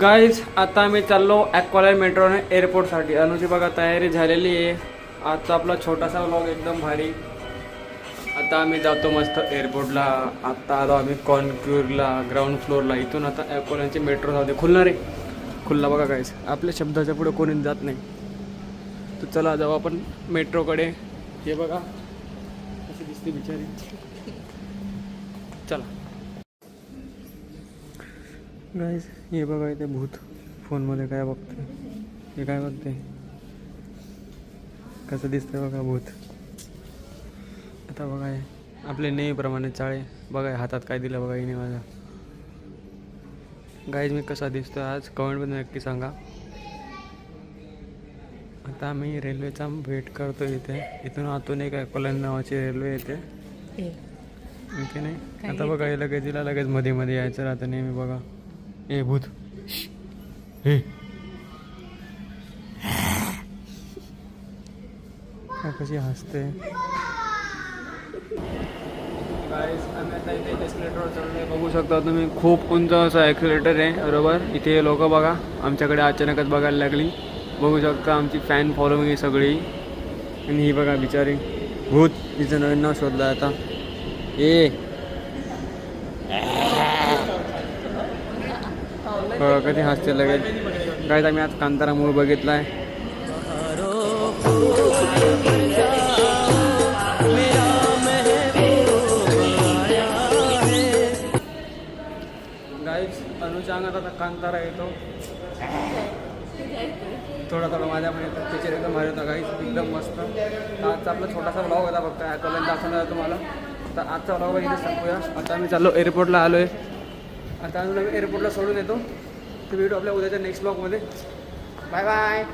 Guys आता आम्ही चाललो ॲक्वालाय मेट्रोने एअरपोर्टसाठी अनुची बघा तयारी झालेली आहे. आजचा आपला छोटासा व्लॉग एकदम भारी. आता आम्ही जातो मस्त एअरपोर्टला आता आलो आम्ही कॉनक्युरला ग्राउंड फ्लोअरला इथून आता ॲक्वालायची मेट्रो जाऊ दे. खुलणार आहे. खुलला बघा गाईज आपल्या शब्दाच्या पुढे कोणीच जात नाही. तर चला जाऊ आपण मेट्रोकडे हे बघा. कशी दिसते बिचारी. चला. गाईज हे बघा इथे भूत फोनमध्ये काय बघते हे काय बघते कसं दिसतंय बघा भूत. आता बघा हे. आपले नेहमीप्रमाणे चाळे. बघा हातात काय दिलं बघा हिने माझ्या. गाईज मी कसा दिसतो आज? कमेंटमध्ये नक्की सांगा. आता आम्ही रेल्वेचा वेट करतो इथे. इथून आतून एक अकोला नावाची रेल्वे येते. इथे नाही? आता बघा हे लगेच तिला लगेच मध्ये मध्ये यायचं राहतं नेहमी बघा. ए भूत. हे. हा कशी हसते. एक्सिलेटरवर बघू शकता तुम्ही खूप उंच असं ॲक्सिलेटर आहे बरोबर? इथे लोक बघा. आमच्याकडे अचानकच बघायला लागली. बघू शकता आमची फॅन फॉलोविंग आहे सगळी. आणि ही बघा बिचारी. भूत तिचं नवीन नाव शोधलं आता. ए. कधी हसते लगेच. काय आम्ही आज कांतारा मूळ आहे गाईच अनुच्या अंगात आता कांतारा येतो. थोडा थोडा माझ्या पण येतात त्याचे एकदम भारी होता गाईच एकदम मस्त. आजचा आपला छोटासा ब्लॉग होता फक्त. ॲकोल्यात दाखवणार तुम्हाला. तर आजचा ब्लॉग इथे संपूया. आता आम्ही चाललो एअरपोर्टला आलो आहे आता अजून आम्ही एअरपोर्टला सोडून येतो. तर भेटू आपल्या उद्याच्या नेक्स्ट ब्लॉगमध्ये बाय बाय